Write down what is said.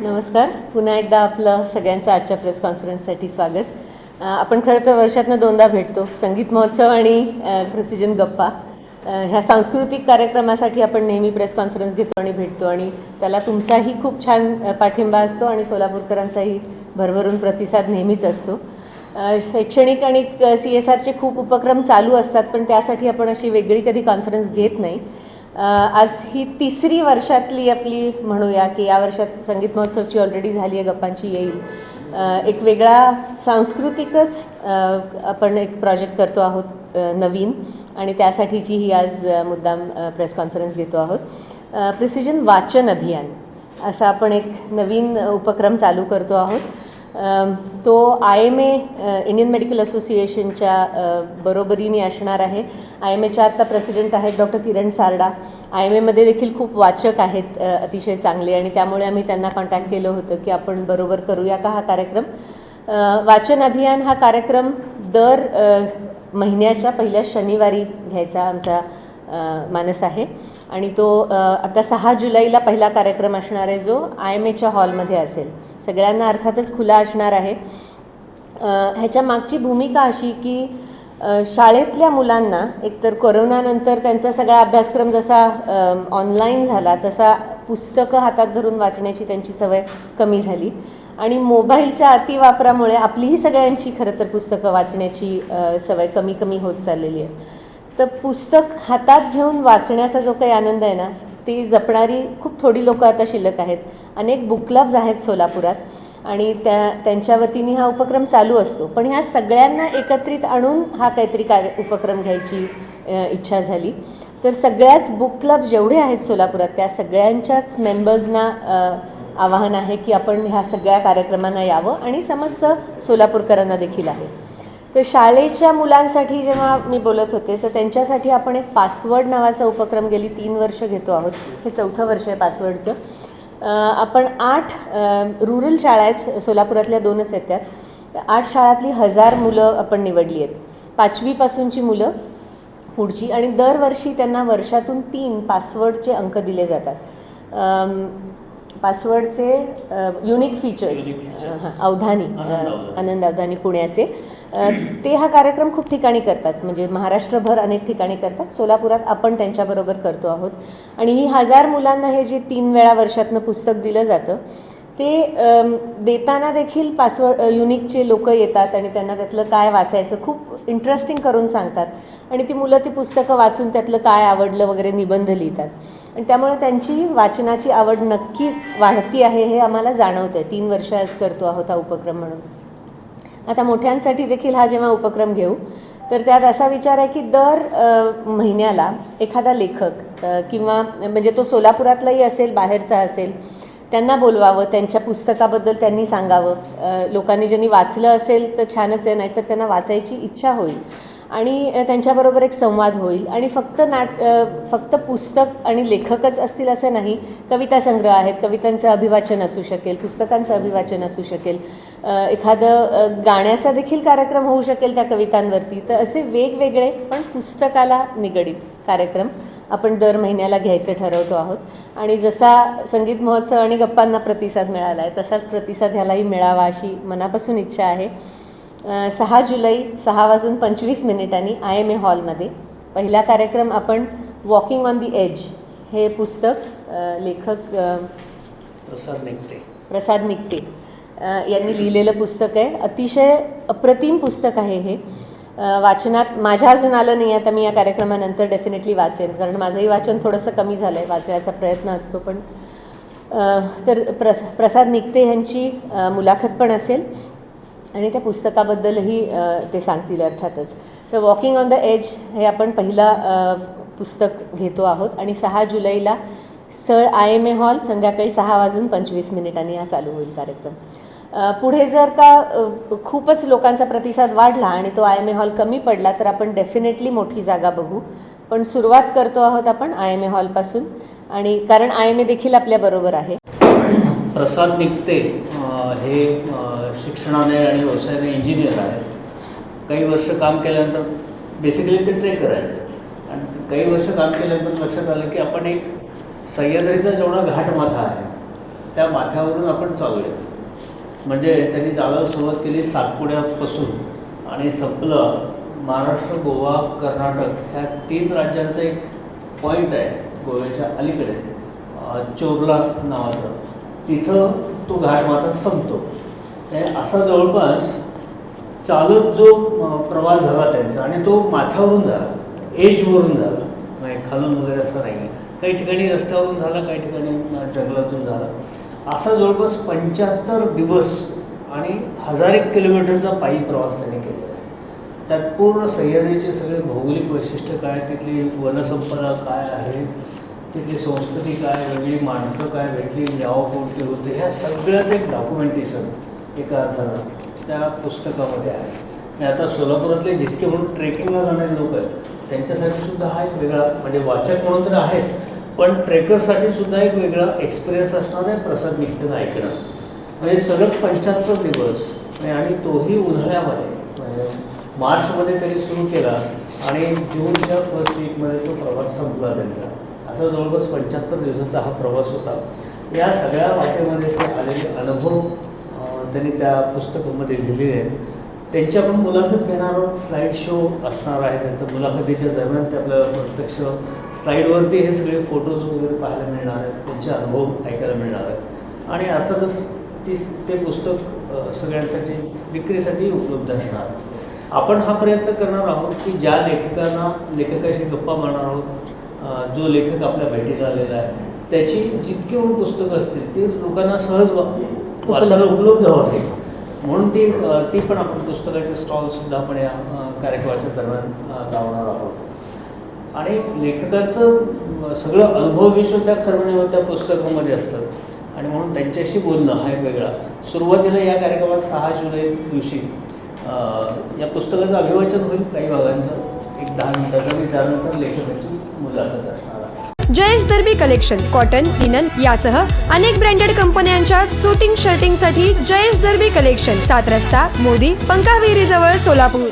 नमस्कार. पुन्हा एकदा आपलं सगळ्यांचं आजच्या प्रेस कॉन्फरन्ससाठी स्वागत. आपण खरं तर वर्षातनं दोनदा भेटतो. संगीत महोत्सव आणि प्रिसिजन गप्पा. ह्या सांस्कृतिक कार्यक्रमासाठी आपण नेहमी प्रेस कॉन्फरन्स घेतो आणि भेटतो आणि त्याला तुमचाही खूप छान पाठिंबा असतो आणि सोलापूरकरांचाही भरभरून प्रतिसाद नेहमीच असतो. शैक्षणिक आणि सी एस आरचे खूप उपक्रम चालू असतात पण त्यासाठी आपण अशी वेगळी कधी कॉन्फरन्स घेत नाही. आज ही तिसरी वर्षातली आपली म्हणूया की या वर्षात संगीत महोत्सवची ऑलरेडी झाली आहे गप्पांची येईल. एक वेगळा सांस्कृतिकच आपण एक प्रोजेक्ट करतो आहोत नवीन. आणि त्यासाठीची ही आज मुद्दाम प्रेस कॉन्फरन्स घेतो आहोत. प्रिसिजन वाचन अभियान. असा आपण एक नवीन उपक्रम चालू करतो आहोत. तो I M A Indian medical असोसिएशनच्या बरोबरीने असणार आहे. आय एम एच्या आत्ता प्रेसिडेंट आहेत doctor Kiran Sarda. I M एमध्ये देखील खूप वाचक आहेत अतिशय चांगले आणि त्यामुळे आम्ही त्यांना कॉन्टॅक्ट केलं होतं की आपण बरोबर करूया का हा कार्यक्रम. वाचन अभियान हा कार्यक्रम दर महिन्याच्या पहिल्या शनिवारी घ्यायचा आमचा मानस आहे. आणि तो आता सहा जुलैला पहिला कार्यक्रम असणार आहे जो आय एम एच्या हॉलमध्ये असेल. सगळ्यांना अर्थातच खुला असणार आहे. ह्याच्या मागची भूमिका अशी की शाळेतल्या मुलांना एकतर कोरोनानंतर त्यांचा सगळा अभ्यासक्रम जसा ऑनलाईन झाला तसा पुस्तकं हातात धरून वाचण्याची त्यांची सवय कमी झाली. आणि मोबाईलच्या अतिवापरामुळे आपलीही सगळ्यांची खरं तर पुस्तकं वाचण्याची सवय कमी कमी होत चाललेली आहे. तर पुस्तक हातात घेऊन वाचण्याचा जो काही आनंद आहे ना ती जपणारी खूप थोडी लोकं आता शिल्लक आहेत. अनेक बुक क्लब्स आहेत सोलापुरात आणि त्या त्यांच्या वतीने हा उपक्रम चालू असतो. पण ह्या सगळ्यांना एकत्रित आणून हा काहीतरी कार्य उपक्रम घ्यायची इच्छा झाली. तर सगळ्याच बुक क्लब जेवढे आहेत सोलापुरात त्या सगळ्यांच्याच मेंबर्सना आवाहन आहे की आपण ह्या सगळ्या कार्यक्रमांना यावं आणि समस्त सोलापूरकरांना देखील आहे. तर शाळेच्या मुलांसाठी जेव्हा मी बोलत होते तर त्यांच्यासाठी आपण एक पासवर्ड नावाचा उपक्रम गेली तीन वर्ष घेतो आहोत. हे चौथं वर्ष आहे पासवर्डचं आपण आठ रुरल शाळा आहेत सोलापुरातल्या दोनच आहेत त्यात आठ शाळातली हजार मुलं आपण निवडली आहेत. पाचवीपासूनची मुलं पुढची आणि दरवर्षी त्यांना वर्षातून तीन पासवर्डचे अंक दिले जातात. पासवर्डचे युनिक फीचर्स हां अवधानी. आनंद अवधानी पुण्याचे. ते हा कार्यक्रम खूप ठिकाणी करतात. म्हणजे महाराष्ट्रभर अनेक ठिकाणी करतात. सोलापुरात आपण त्यांच्याबरोबर करतो आहोत. आणि ही हजार मुलांना हे जे तीन वेळा वर्षातनं पुस्तक दिलं जातं ते देताना देखील पासवर्ड युनिकचे लोक येतात आणि त्यांना त्यातलं काय वाचायचं खूप इंटरेस्टिंग करून सांगतात. आणि ती मुलं ती पुस्तकं वाचून त्यातलं काय आवडलं वगैरे निबंध लिहितात. आणि त्यामुळे त्यांची वाचनाची आवड नक्की वाढती आहे हे आम्हाला जाणवतं आहे तीन वर्ष आज करतो आहोत हा उपक्रम म्हणून. आता मोठ्यांसाठी देखील हा जेव्हा उपक्रम घेऊ तर त्यात असा विचार आहे की दर महिन्याला एखादा लेखक किंवा म्हणजे तो सोलापुरातलाही असेल बाहेरचा असेल त्यांना बोलवावं त्यांच्या पुस्तकाबद्दल त्यांनी सांगावं. लोकांनी ज्यांनी वाचलं असेल तर छानच आहे नाहीतर त्यांना वाचायची इच्छा होईल. आणि त्यांच्याबरोबर एक संवाद होईल. आणि फक्त नाट फक्त पुस्तक आणि लेखकच असतील असं नाही. कविता संग्रह आहेत. कवितांचं अभिवाचन असू शकेल पुस्तकांचं अभिवाचन असू शकेल. एखादं गाण्याचा देखील कार्यक्रम होऊ शकेल त्या कवितांवरती. तर असे वेगवेगळे पण पुस्तकाला निगडीत कार्यक्रम आपण दर महिन्याला घ्यायचे ठरवतो आहोत. आणि जसा संगीत महोत्सव आणि गप्पांना प्रतिसाद मिळाला आहे तसाच प्रतिसाद ह्यालाही मिळावा अशी मनापासून इच्छा आहे. सहा जुलै सहा वाजून पंचवीस मिनिटांनी आय एम ए हॉलमध्ये. पहिला कार्यक्रम आपण वॉकिंग ऑन दी एज हे पुस्तक लेखक प्रसाद निघते प्रसाद निकटे अ, यांनी लिहिलेलं पुस्तक आहे. अतिशय अप्रतिम पुस्तक आहे हे. वाचनात माझ्या अजून आलं नाही आता मी या कार्यक्रमानंतर डेफिनेटली वाचेन कारण माझंही वाचन थोडंसं कमी झालं आहे वाचण्याचा प्रयत्न असतो पण तर प्रस प्रसाद निकटे यांची मुलाखत पण असेल. आणि त्या पुस्तकाबद्दलही ते सांगतील अर्थातच. तर वॉकिंग ऑन द एज हे आपण पहिला पुस्तक घेतो आहोत आणि सहा जुलैला स्थळ आय एम ए हॉल संध्याकाळी सहा वाजून पंचवीस मिनिटांनी हा चालू होईल कार्यक्रम. पुढे जर का खूपच लोकांचा प्रतिसाद वाढला आणि तो आय एम ए हॉल कमी पडला तर आपण डेफिनेटली मोठी जागा बघू. पण सुरुवात करतो आहोत आपण आय एम ए हॉलपासून आणि कारण आय एम ए देखील आपल्याबरोबर आहे. प्रसाद निघते. हे शिक्षणाने आणि व्यवसायाने इंजिनियर आहेत. काही वर्ष काम केल्यानंतर बेसिकली ते ट्रेकर आहेत. आणि काही वर्ष काम केल्यानंतर लक्षात आलं की आपण एक सह्याद्रीचा जेवढा घाट माथा आहे त्या माथ्यावरून आपण चालूया. म्हणजे त्यांनी चालायला सुरुवात केली सातपुड्यापासून आणि संपलं महाराष्ट्र गोवा कर्नाटक ह्या तीन राज्यांचा एक पॉईंट आहे गोव्याच्या अलीकडे. चोरला नावाचं. तिथं तो घाट मात्र संपतो. असा जवळपास चालत जो प्रवास झाला त्यांचा आणि तो माथ्यावरून झाला एजवरून झाला म्हणजे खालून वगैरे असं नाही काही ठिकाणी रस्त्यावरून झाला काही ठिकाणी जंगलातून झाला. असा जवळपास पंच्याहत्तर दिवस आणि हजार एक किलोमीटरचा पायी प्रवास त्यांनी केलेला आहे. त्यात पूर्ण सह्याद्रीचे सगळे भौगोलिक वैशिष्ट्य काय तिथली वनसंपदा काय आहे तिथली संस्कृती म्हणजे काय वेगळी माणसं काय भेटली यावं कोणते होते ह्या सगळ्याचं एक डॉक्युमेंटेशन एका अर्थानं त्या पुस्तकामध्ये आहे. आणि आता सोलापुरातले जितके म्हणून ट्रेकिंगला जाणारे लोक आहेत त्यांच्यासाठी सुद्धा हा एक वेगळा म्हणजे वाचक म्हणून तर आहेच पण ट्रेकर्ससाठी सुद्धा एक वेगळा एक्सपिरियन्स असणार आहे प्रसाद निघताना ऐकणं. म्हणजे सलग पंच्याहत्तर दिवस म्हणजे आणि तोही उन्हाळ्यामध्ये म्हणजे मार्चमध्ये त्यांनी सुरू केला आणि जूनच्या फर्स्ट वीकमध्ये तो प्रवास संपला त्यांचा. असा जवळपास पंच्याहत्तर दिवसाचा हा प्रवास होता. या सगळ्या वाटेमध्ये ते आलेले अनुभव त्यांनी त्या पुस्तकामध्ये लिहिलेले आहेत. त्यांची आपण मुलाखत घेणार आहोत स्लाईड शो असणार आहे. त्यांचं मुलाखतीच्या दरम्यान ते आपल्याला प्रत्यक्ष स्लाईडवरती हे सगळे फोटोज वगैरे पाहायला मिळणार आहेत. त्यांचे अनुभव ऐकायला मिळणार आहेत. आणि अर्थातच ती ते पुस्तक सगळ्यांसाठी विक्रीसाठी उपलब्ध असणार. आपण हा प्रयत्न करणार आहोत की ज्या लेखकांना लेखकाशी गप्पा मारणार आहोत जो लेखक आपल्या भेटीला आलेला आहे त्याची जितकी पण पुस्तकं असतील ती लोकांना सहज वाचायला उपलब्ध व्हावी म्हणून ती ती पण आपण पुस्तकाचे स्टॉल सुद्धा आपण या कार्यक्रमाच्या दरम्यान लावणार आहोत. आणि लेखकाचं सगळं अनुभव विश्व त्या खरवण्यावर त्या पुस्तकामध्ये असतं. आणि म्हणून त्यांच्याशी बोलणं हा एक वेगळा. सुरुवातीला या कार्यक्रमात सहा जुलै दिवशी या पुस्तकाचं अभिवाचन होईल काही भागांचं. एक दहा मिनिटाचं आणि त्यानंतर लेखकाची मुलाखत असणार आहे. Jayesh Darbi collection cotton linen यासह अनेक ब्रँडेड कंपन्यांच्या सुटिंग शर्टिंगसाठी जयेश दर्बी कलेक्शन सात रस्ता मोदी पंकाविहिरी जवळ सोलापूर.